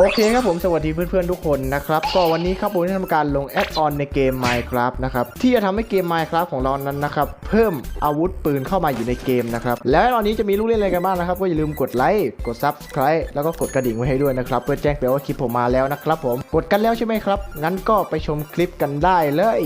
โอเคครับผมสวัสดีเพื่อนๆทุกคนนะครับก็วันนี้ครับผมได้ทำการลงแอดออนในเกม Minecraft นะครับที่จะทำให้เกม Minecraft ของเรานั้นนะครับเพิ่มอาวุธปืนเข้ามาอยู่ในเกมนะครับแล้วตอนนี้จะมีลูกเล่นอะไรกันบ้างนะครับก็อย่าลืมกดไลค์กด Subscribe แล้วก็กดกระดิ่งไว้ให้ด้วยนะครับเพื่อแจ้งเตือนว่าคลิปผมมาแล้วนะครับผมกดกันแล้วใช่ไหมครับงั้นก็ไปชมคลิปกันได้เลย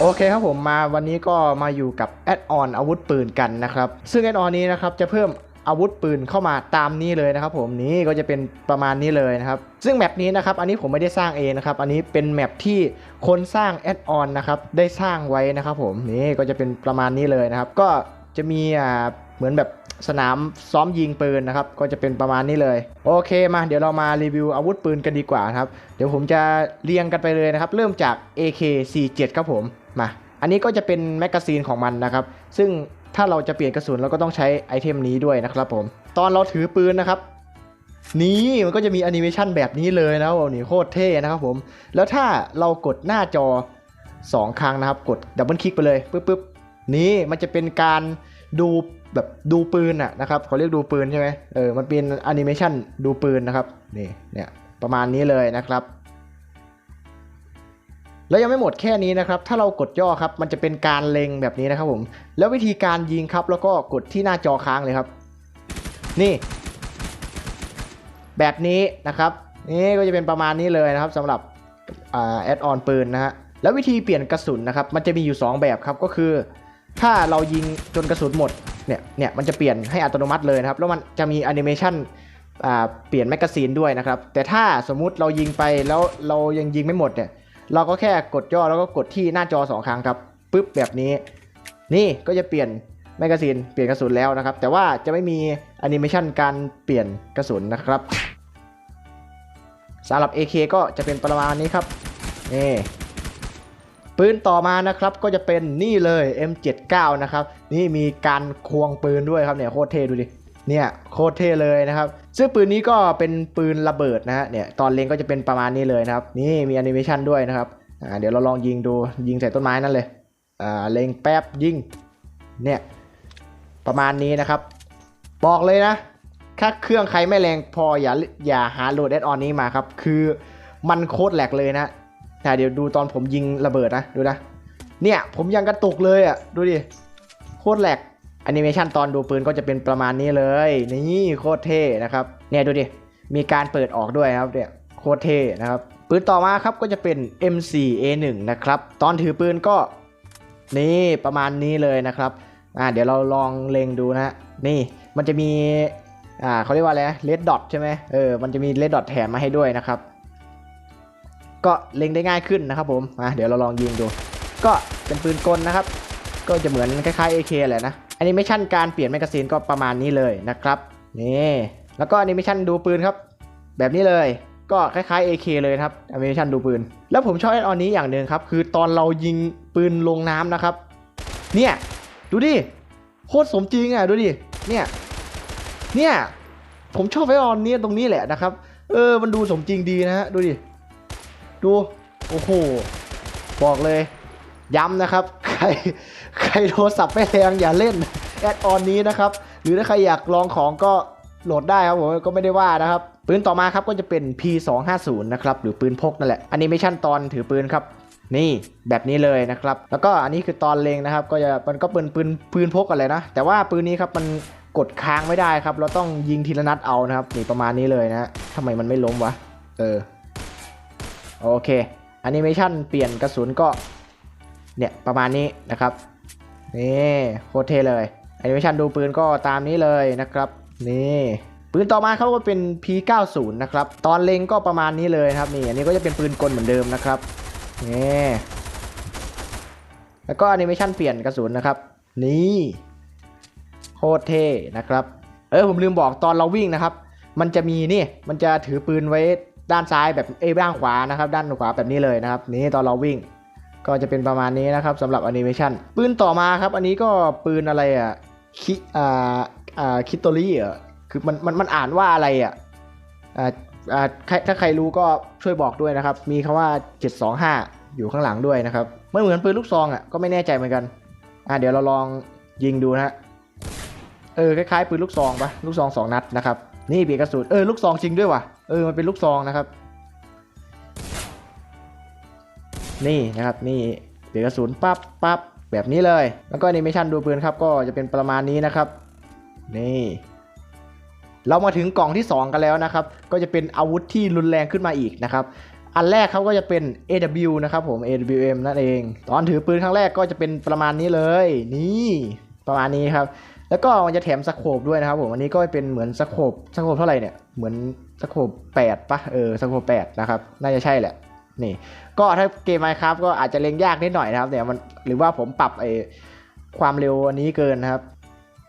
โอเคครับผมมาวันนี้ก็มาอยู่กับแอดออนอาวุธปืนกันนะครับซึ่งแอดออนนี้นะครับจะเพิ่ม อาวุธปืนเข้ามาตามนี้เลยนะครับ ผมนี่ก็จะเป็นประมาณนี้เลยนะครับ ซึ่งแมปนี้นะครับ อันนี้ผมไม่ได้สร้างเองนะครับ อันนี้เป็นแมปที่คนสร้างแอดออนนะครับ ได้สร้างไว้นะครับ ผมนี่ก็จะเป็นประมาณนี้เลยนะครับ ก็จะมีอ่าเหมือนแบบสนามซ้อมยิงปืนนะครับ ก็จะเป็นประมาณนี้เลย โอเคมาเดี๋ยวเรามารีวิวอาวุธปืนกันดีกว่าครับ เดี๋ยวผมจะเรียงกันไปเลยนะครับ เริ่มจาก AK47 ครับผมมาอันนี้ก็จะเป็นแมกกาซีนของมันนะครับ ซึ่ง ถ้าเราจะเปลี่ยนกระสุนเราก็ต้องใช้ไอเทมนี้ด้วยนะครับผม ตอนเราถือปืนนะครับ นี่มันก็จะมีแอนิเมชันแบบนี้เลยนะครับผมนี่โคตรเท่นะครับผม แล้วถ้าเรากดหน้าจอ 2 ครั้งนะครับ กดดับเบิลคลิกไปเลยปึ๊บปึ๊บนี่มันจะเป็นการดูแบบดูปืนอะนะครับเขาเรียกดูปืนใช่ไหมเออมันเป็นแอนิเมชันดูปืนนะครับนี่เนี่ยประมาณนี้เลยนะครับ แล้วยังไม่หมดแค่นี้นะครับ ถ้าเรากดย่อครับมันจะเป็นการเล็งแบบนี้นะครับผม แล้ววิธีการยิงครับ แล้วก็กดที่หน้าจอค้างเลยครับ นี่ แบบนี้นะครับนี่ก็จะเป็นประมาณนี้เลยนะครับสำหรับแอดออนปืนนะฮะแล้ววิธีเปลี่ยนกระสุนนะครับ มันจะมีอยู่ 2 แบบครับก็คือ ถ้าเรายิงจนกระสุนหมดเนี่ยเนี่ยมันจะเปลี่ยนให้อัตโนมัติเลยนะครับ แล้วมันจะมีแอนิเมชันเปลี่ยนแมกกาซีนด้วยนะครับ แต่ถ้าสมมุติเรายิงไปแล้วเรายังยิงไม่หมดเนี่ย เราก็แค่กดย่อแล้วก็กดที่หน้าจอ 2 ครั้งครับปึ๊บแบบนี้ นี่ก็จะเปลี่ยนแมกกาซีนเปลี่ยนกระสุนแล้วนะครับ แต่ว่าจะไม่มีแอนิเมชันการเปลี่ยนกระสุนนะครับสำหรับ AK ก็จะเป็นประมาณนี้ครับนี่ปืนต่อมานะครับก็จะเป็นนี่เลย M79 นะครับ นี่มีการควงปืนด้วยครับเนี่ยโคตรเท่ดูดิเนี่ยโคตรเท่เลยนะครับ ซึ่งปืนนี้ก็เป็นปืนระเบิดนะฮะเนี่ยตอนเล็งก็จะเป็นประมาณนี้เลยนะครับ นี่มีแอนิเมชันด้วยนะครับอ่าเดี๋ยวเราลองยิงดูยิงใส่ต้นไม้นั่นเลยอ่าเล็งแป๊บยิงเนี่ยประมาณนี้นะครับ บอกเลยนะถ้าเครื่องใครไม่แรงพออย่าอย่าหาโหลดแอดออนนี้มาครับ คือมันโคตรแหลกเลยนะแต่เดี๋ยวดูตอนผมยิงระเบิดนะดูนะเนี่ยผมยังกระตุกเลยอะดูดิโคตรแหลก อนิเมชันตอนดูปืนก็จะเป็นประมาณนี้เลย นี่โคตรเท่นะครับ เนี่ยดูดิ มีการเปิดออกด้วยครับเนี่ยโคตรเท่นะครับปืนต่อมาครับก็จะเป็น M4A1 นะครับ ตอนถือปืนก็นี่ประมาณนี้เลยนะครับอ่าเดี๋ยวเราลองเล็งดูนะนี่มันจะมีอ่าเขาเรียกว่าอะไรเลดดอทใช่ไหมเออมันจะมีเลดดอทแถมมาให้ด้วยนะครับ ก็เล็งได้ง่ายขึ้นนะครับผมอ่าเดี๋ยวเราลองยิงดู ก็เป็นปืนกลนะครับ ก็จะเหมือนคล้ายๆ AK แหละนะ แอนิเมชันการเปลี่ยนแมกกาซีนก็ประมาณนี้เลยนะครับนี่แล้วก็แอนิเมชันดูปืนครับ แบบนี้เลยก็คล้ายๆ AK เลยครับแอนิเมชันดูปืน แล้วผมชอบแอดออนนี้อย่างหนึ่งครับ คือตอนเรายิงปืนลงน้ำนะครับ เนี่ย ดูดิ โคตรสมจริงอะ ดูดิ เนี่ย เนี่ย ผมชอบแอดออนนี้ตรงนี้แหละนะครับ เออ มันดูสมจริงดีนะฮะ ดูดิ ดู โอ้โห บอกเลย ย้ำนะครับ ใคร ใครโทรศัพท์ไม่แรงอย่าเล่นแอดออนนี้นะครับ หรือถ้าใครอยากลองของก็โหลดได้ครับผมก็ไม่ได้ว่านะครับปืนต่อมาครับก็จะเป็น P250 นะครับหรือปืนพกนั่นแหละแอนิเมชันตอนถือปืนครับนี่แบบนี้เลยนะครับ แล้วก็อันนี้คือตอนเลงนะครับ ก็จะมันก็เป็นปืนปืนพกอะไรนะ แต่ว่าปืนนี้ครับมันกดค้างไม่ได้ครับ เราต้องยิงทีละนัดเอานะครับนี่ประมาณนี้เลยนะทำไมมันไม่ล้มวะเออโอเคแอนิเมชันเปลี่ยนกระสุนก็เนี่ยประมาณนี้นะครับ นี่โคตรเท่เลยแอนิเมชันดูปืนก็ตามนี้เลยนะครับ นี่ปืนต่อมาเขาก็เป็น P90 นะครับ ตอนเล็งก็ประมาณนี้เลยครับนี่อันนี้ก็จะเป็นปืนกลเหมือนเดิมนะครับนี่แล้วก็แอนิเมชันเปลี่ยนกระสุนนะครับ นี่โคตรเท่นะครับ เออผมลืมบอกตอนเราวิ่งนะครับ มันจะมีนี่มันจะถือปืนไว้ด้านซ้ายแบบเอ้ด้านขวานะครับ ด้านขวาแบบนี้เลยนะครับ นี่ตอนเราวิ่ง ก็จะเป็นประมาณนี้นะครับสำหรับแอนิเมชันปืนต่อมาครับอันนี้ก็ปืนอะไรอะคิอ่าอ่าคิโตรี่อะคือมันมันมันอ่านว่าอะไรอะอ่าอ่าถ้าใครรู้ก็ช่วยบอกด้วยนะครับ มีคำว่า 725 อยู่ข้างหลังด้วยนะครับมันเหมือนปืนลูกซองอะก็ไม่แน่ใจเหมือนกันอ่าเดี๋ยวเราลองยิงดูนะฮะเออคล้ายๆปืนลูกซองปะลูกซองสองนัดนะครับนี่เปียกระสุนเออลูกซองจริงด้วยว่ะเออมันเป็นลูกซองนะครับ นี่นะครับนี่เปลี่ยนกระสุนปั๊บปั๊บแบบนี้เลย แล้วก็แอนิเมชันดูปืนครับก็จะเป็นประมาณนี้นะครับ นี่ เรามาถึงกล่องที่ 2 กันแล้วนะครับ ก็จะเป็นอาวุธที่รุนแรงขึ้นมาอีกนะครับ อันแรกเขาก็จะเป็น AW นะครับผม AWM นั่นเอง ตอนถือปืนครั้งแรกก็จะเป็นประมาณนี้เลย นี่ประมาณนี้ครับ แล้วก็มันจะแถมสโคปด้วยนะครับผมอันนี้ก็เป็นเหมือนสโคปสโคปเท่าไหร่เนี่ย เหมือนสโคป8ปะเออสโคป8นะครับ น่าจะใช่แหละ นี่ ก็ถ้าเกม Minecraft ก็อาจจะเล็งยากนิดหน่อยนะครับเนี่ยมันหรือว่าผมปรับไอความเร็วอันนี้เกินนะครับ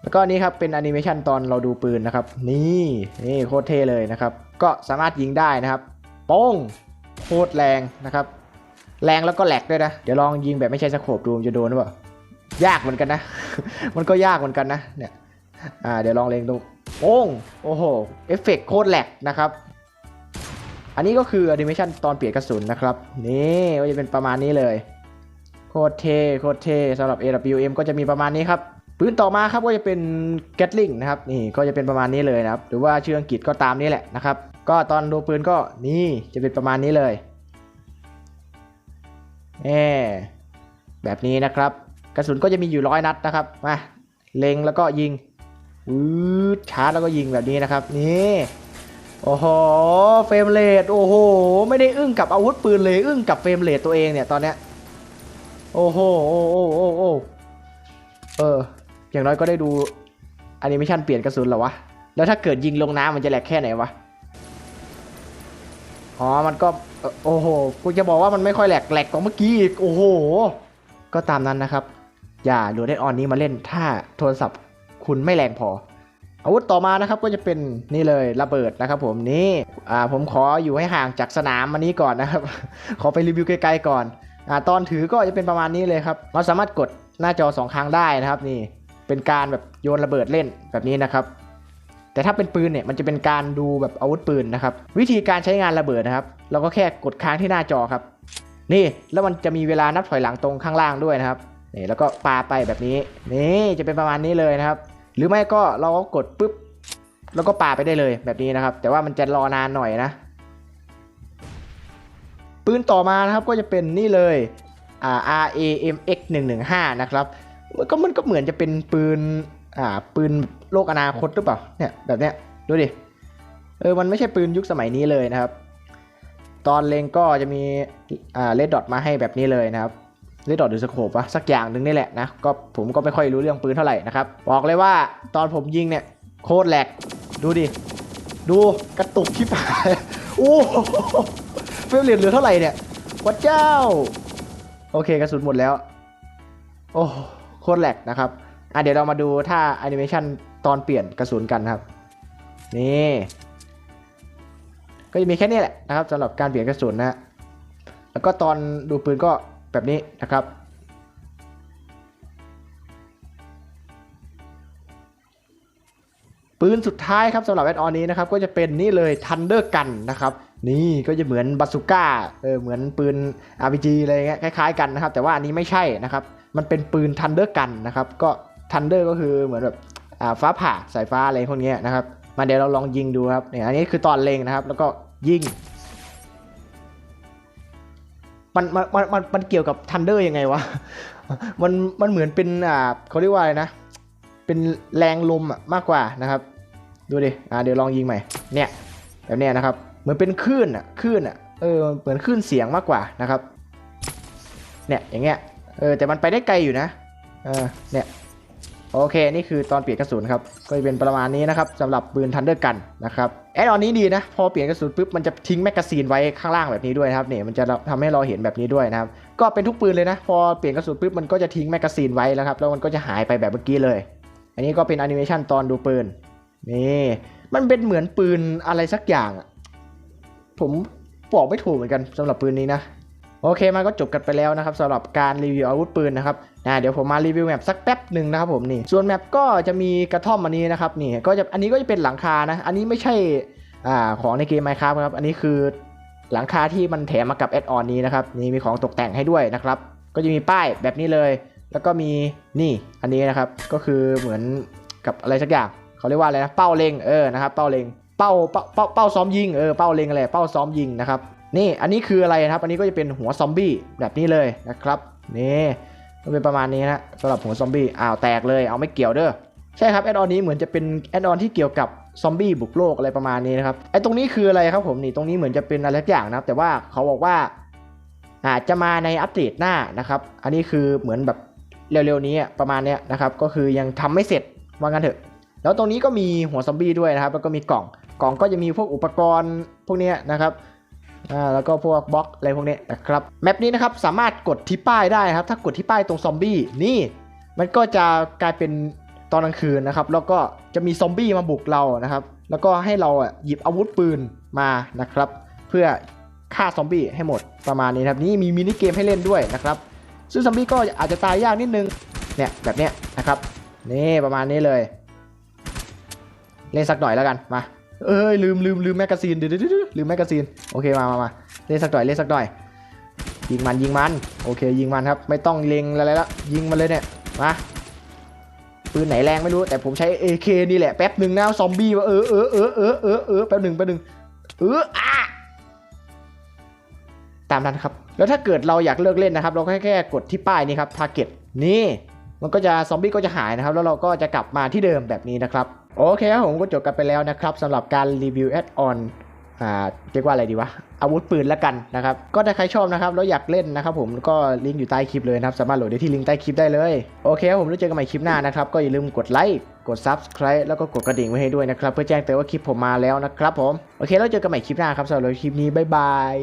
แล้วก็นี่ครับเป็นแอนิเมชันตอนเราดูปืนนะครับ นี่นี่โคตรเท่เลยนะครับ ก็สามารถยิงได้นะครับโป้งโคตรแรงนะครับ แรงแล้วก็แหลกด้วยนะ เดี๋ยวลองยิงแบบไม่ใช่สโคปดูมันจะโดนหรือเปล่ายากเหมือนกันนะ มันก็ยากเหมือนกันนะเนี่ยอ่าเดี๋ยวลองเล็งตรงโป้งโอ้โหเอฟเฟกต์โคตรแหลกนะครับ อันนี้ก็คือแอนิเมชันตอนเปลี่ยนกระสุนนะครับ นี่ก็จะเป็นประมาณนี้เลย โคตรเท่โคตรเท่สำหรับ AWM ก็จะมีประมาณนี้ครับปืนต่อมาครับก็จะเป็น Gatling นะครับนี่ก็จะเป็นประมาณนี้เลยนะครับ หรือว่าชื่ออังกฤษก็ตามนี้แหละนะครับ ก็ตอนดูปืนก็นี่จะเป็นประมาณนี้เลยแอแบบนี้นะครับ กระสุนก็จะมีอยู่ร้อยนัดนะครับมาเล็งแล้วก็ยิงอืดชาร์จแล้วก็ยิงแบบนี้นะครับ นี่ โอ้โห เฟรมเรทโอ้โห ไม่ได้อึ้งกับอาวุธปืนเลย อึ้งกับเฟรมเรทตัวเองเนี่ยตอนเนี้ย โอ้โห โอ้โอ้โอ้โอ้เออ อย่างน้อยก็ได้ดูแอนิเมชันเปลี่ยนกระสุนหรอวะ แล้วถ้าเกิดยิงลงน้ำมันจะแหลกแค่ไหนวะ อ๋อ มันก็ โอ้โหกูจะบอกว่ามันไม่ค่อยแหลกแหลกกว่าเมื่อกี้อีก โอ้โห ก็ตามนั้นนะครับ อย่าโหลดได้ออนนี้มาเล่น ถ้าโทรศัพท์คุณไม่แรงพอ อาวุธต่อมานะครับก็จะเป็นนี่เลยระเบิดนะครับผมนี่อ่าผมขออยู่ให้ห่างจากสนามมันนี้ก่อนนะครับ ขอไปรีวิวไกลๆก่อนอ่าตอนถือก็จะเป็นประมาณนี้เลยครับเราสามารถกดหน้าจอสองครั้งได้นะครับนี่เป็นการแบบโยนระเบิดเล่นแบบนี้นะครับ แต่ถ้าเป็นปืนเนี่ยมันจะเป็นการดูแบบอาวุธปืนนะครับ วิธีการใช้งานระเบิดนะครับ เราก็แค่กดค้างที่หน้าจอครับ นี่แล้วมันจะมีเวลานับถอยหลังตรงข้างล่างด้วยนะครับนี่แล้วก็ปาไปแบบนี้ นี่จะเป็นประมาณนี้เลยนะครับ หรือไม่ก็เราก็กดปุ๊บแล้วก็ปาไปได้เลยแบบนี้นะครับ แต่ว่ามันจะรอนานหน่อยนะ ปืนต่อมานะครับก็จะเป็นนี่เลยอ่า RAMX 115นะครับมันก็มันก็เหมือนจะเป็นปืนอ่าปืนโลกอนาคตหรือเปล่าเนี่ยแบบเนี้ยดูดิเออมันไม่ใช่ปืนยุคสมัยนี้เลยนะครับ ตอนเลงก็จะมีอ่าเลดดอทมาให้แบบนี้เลยนะครับ เลดดอทหรือสโคปวะสักอย่างหนึ่งนี่แหละนะก็ผมก็ไม่ค่อยรู้เรื่องปืนเท่าไหร่นะครับบอกเลยว่าตอนผมยิงเนี่ยโคตรแหลกดูดิดูกระตุกที่ปายโอ้โหเฟรมเรทเหลือเท่าไหร่เนี่ยวัดเจ้า โอเคกระสุนหมดแล้ว โอ้โคตรแหลกนะครับอะเดี๋ยวเรามาดูท่าแอนิเมชันตอนเปลี่ยนกระสุนกันครับ นี่ก็จะมีแค่นี้แหละนะครับสำหรับการเปลี่ยนกระสุนนะฮะแล้วก็ตอนดูปืนก็ แบบนี้นะครับ ปืนสุดท้ายครับสำหรับแอดออนนี้นะครับก็จะเป็นนี่เลย Thunder Gun นะครับนี่ก็จะเหมือนบาซูก้าเออเหมือนปืน RPG อะไรเงี้ยคล้ายๆกันนะครับ แต่ว่าอันนี้ไม่ใช่นะครับ มันเป็นปืน Thunder Gun นะครับ ก็ Thunder ก็คือเหมือนแบบฟ้าผ่าสายฟ้าอะไรพวกนี้นะครับมาเดี๋ยวเราลองยิงดูครับเนี่ยอันนี้คือตอนเล็งนะครับ แล้วก็ยิง มันมันมันมันมันเกี่ยวกับทันเดอร์ยังไงวะมันมันเหมือนเป็นอ่าเขาเรียกว่าอะไรนะ เป็นแรงลมอะมากกว่านะครับ ดูดิอ่าเดี๋ยวลองยิงใหม่เนี่ยแบบเนี้ยนะครับ เหมือนเป็นคลื่นอะคลื่นอะเออเหมือนคลื่นเสียงมากกว่านะครับ เนี่ยอย่างเงี้ยเออแต่มันไปได้ไกลอยู่นะเออเนี่ย โอเค นี่คือตอนเปลี่ยนกระสุนครับ ก็จะเป็นประมาณนี้นะครับสำหรับปืนทันเดอร์กันนะครับแอดออนนี้ดีนะ พอเปลี่ยนกระสุนปุ๊บมันจะทิ้งแมกกาซีนไว้ข้างล่างแบบนี้ด้วยนะครับเนี่ยมันจะทำให้เราเห็นแบบนี้ด้วยนะครับ ก็เป็นทุกปืนเลยนะ พอเปลี่ยนกระสุนปุ๊บมันก็จะทิ้งแมกกาซีนไว้แล้วครับ แล้วมันก็จะหายไปแบบเมื่อกี้เลย อันนี้ก็เป็นแอนิเมชันตอนดูปืน นี่ มันเป็นเหมือนปืนอะไรสักอย่างอะผมบอกไม่ถูกเหมือนกันสำหรับปืนนี้นะโอเคมันก็จบกันไปแล้วนะครับสำหรับการรีวิวอาวุธปืนนะครับ นะเดี๋ยวผมมารีวิวแมปสักแป๊บหนึ่งนะครับผมนี่ส่วนแมปก็จะมีกระท่อมอันนี้นะครับนี่ก็จะอันนี้ก็จะเป็นหลังคานะ อันนี้ไม่ใช่อ่าของในเกม Minecraft ครับ อันนี้คือหลังคาที่มันแถมมากับแอดออนนี้นะครับนี่มีของตกแต่งให้ด้วยนะครับ ก็จะมีป้ายแบบนี้เลย แล้วก็มีนี่อันนี้นะครับก็คือเหมือนกับอะไรสักอย่างเขาเรียกว่าอะไรนะเป้าเล็งเออนะครับเป้าเล็งเป้าเป้าเป้าเป้าซ้อมยิงเออเป้าเล็งอะไรเป้าซ้อมยิงนะครับนี่อันนี้คืออะไรนะครับ อันนี้ก็จะเป็นหัวซอมบี้แบบนี้เลยนะครับนี่ ก็เป็นประมาณนี้นะสำหรับหัวซอมบี้อ้าวแตกเลยเอาไม่เกี่ยวเด้อใช่ครับแอดออนนี้เหมือนจะเป็นแอดออนที่เกี่ยวกับซอมบี้บุกโลกอะไรประมาณนี้นะครับไอ้ตรงนี้คืออะไรครับผมนี่ตรงนี้เหมือนจะเป็นอะไรสักอย่างนะครับ แต่ว่าเขาบอกว่าอาจจะมาในอัปเดตหน้านะครับ อันนี้คือเหมือนแบบเร็วๆนี้ประมาณเนี้ยนะครับก็คือยังทำไม่เสร็จว่างั้นเถอะ แล้วตรงนี้ก็มีหัวซอมบี้ด้วยนะครับ แล้วก็มีกล่องกล่องก็จะมีพวกอุปกรณ์พวกนี้นะครับ อ่าแล้วก็พวกบล็อกอะไรพวกนี้นะครับแมปนี้นะครับสามารถกดที่ป้ายได้นะครับ ถ้ากดที่ป้ายตรงซอมบี้นี่ มันก็จะกลายเป็นตอนกลางคืนนะครับ แล้วก็จะมีซอมบี้มาบุกเรานะครับ แล้วก็ให้เราหยิบอาวุธปืนมานะครับ เพื่อฆ่าซอมบี้ให้หมดประมาณนี้ครับนี่มีมินิเกมให้เล่นด้วยนะครับ ซึ่งซอมบี้ก็อาจจะตายยากนิดนึงเนี่ยแบบเนี้ยนะครับนี่ประมาณนี้เลย เล่นสักหน่อยแล้วกันมา เอ้ยลืมลืมลืมแมกกาซีนเดี๋ยวเดี๋ยวเดี๋ยวลืมแมกกาซีนโอเคมามามาเล่นสักหน่อยเล่นสักหน่อยยิงมันยิงมันโอเคยิงมันครับไม่ต้องเล็งอะไรแล้วยิงมันเลยเนี่ยมาปืนไหนแรงไม่รู้แต่ผมใช้ AK นี่แหละแป๊บหนึ่งนะซอมบี้ว่าเออเออเออเออเออเออแป๊บหนึ่งแป๊บหนึ่งเอออะตามนั้นครับ แล้วถ้าเกิดเราอยากเลิกเล่นนะครับ เราก็แค่กดที่ป้ายนี้ครับ target นี่มันก็จะซอมบี้ก็จะหายนะครับ แล้วเราก็จะกลับมาที่เดิมแบบนี้นะครับ โอเคครับผมก็จบกันไปแล้วนะครับสำหรับการรีวิวแอดออนอ่าเรียกว่าอะไรดีวะ อาวุธปืนละกันนะครับ ก็ถ้าใครชอบนะครับ แล้วอยากเล่นนะครับผมก็ลิงก์อยู่ใต้คลิปเลยนะครับ สามารถโหลดได้ที่ลิงก์ใต้คลิปได้เลย โอเคครับผมแล้วเจอกันใหม่คลิปหน้านะครับ ก็อย่าลืมกดไลค์กด Subscribe แล้วก็กดกระดิ่งไว้ให้ด้วยนะครับ เพื่อแจ้งเตือนว่าคลิปผมมาแล้วนะครับผม โอเคแล้วเจอกันใหม่คลิปหน้าครับสำหรับคลิปนี้บ๊ายบาย